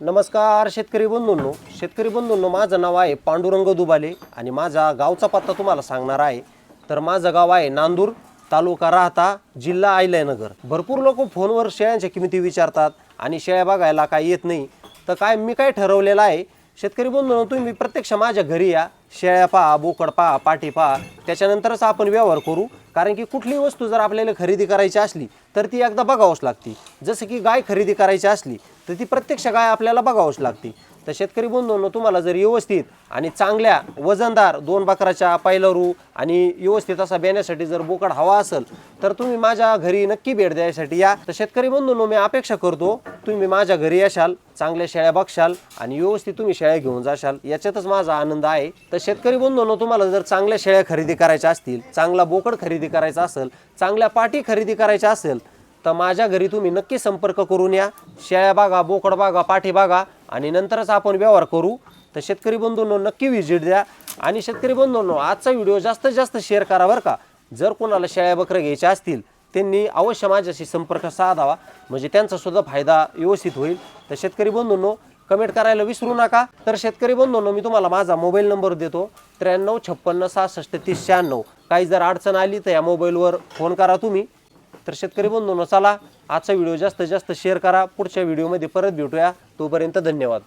नमस्कार शेतकरी बंधूंनो. शेतकरी बंधूंनो माझं नाव आहे पांडुरंग दुबाले आणि माझा गावचा पत्ता तुम्हाला सांगणार आहे. तर माझं गाव आहे नांदूर तालुका राहता जिल्हा आयलयनगर भरपूर लोक फोनवर शेळ्यांच्या किमती विचारतात आणि शेळ्या बघायला काय येत नाही. तर काय मी काय ठरवलेलं आहे शेतकरी बंधूंनो तुम्ही प्रत्यक्ष माझ्या घरी या. शेळ्या पहा बोकड पहा पाठी पहा. त्याच्यानंतरच आपण व्यवहार करू. कारण की कुठली वस्तू जर आपल्याला खरेदी करायची असली तर ती एकदा बघावंच लागते. जसं की गाय खरेदी करायची असली तर ती प्रत्यक्ष गाय आपल्याला बघावंच लागते. तर शेतकरी बंधूंनो तुम्हाला जर व्यवस्थित आणि चांगल्या वजनदार दोन बकराच्या पायलरू आणि व्यवस्थित असा बेण्यासाठी जर बोकड हवा असेल तर तुम्ही माझ्या घरी नक्की भेट द्यायसाठी या. तर शेतकरी बंधूंनो मी अपेक्षा करतो तुम्ही माझ्या घरी येशाल चांगल्या शेळ्या बघशाल आणि व्यवस्थित तुम्ही शेळ्या घेऊन जाशाल. याच्यातच माझा आनंद आहे. तर शेतकरी बंधूंनो तुम्हाला जर चांगल्या शेळ्या खरेदी करायच्या असतील चांगला बोकड खरेदी करायचा असेल चांगल्या पाठी खरेदी करायच्या असेल तर माझ्या घरी तुम्ही नक्की संपर्क करून या. शेळ्या बागा बोकड बागा पाठी बागा आणि नंतरच आपण व्यवहार करू. तर शेतकरी बंधूंनो नक्की व्हिजिट द्या. आणि शेतकरी बंधूंनो आजचा व्हिडिओ जास्तीत जास्त शेअर करा बरं का. जर कोणाला शेळ्या बकऱ्या घ्यायच्या असतील त्यांनी अवश्य माझ्याशी संपर्क साधावा. म्हणजे त्यांचासुद्धा फायदा व्यवस्थित होईल. तर शेतकरी बंधूंनो कमेंट करायला विसरू नका. तर शेतकरी बंधूंनो मी तुम्हाला माझा मोबाईल नंबर देतो. त्र्याण्णव छप्पन्न सहासष्ट तीस शहाण्णव. काही जर अडचण आली तर या मोबाईलवर फोन करा तुम्ही. तर शेतकरी बंधूंनो चला आजचा व्हिडिओ जास्तीत जास्त शेअर करा. पुढच्या व्हिडिओमध्ये परत भेटूया. तोपर्यंत धन्यवाद.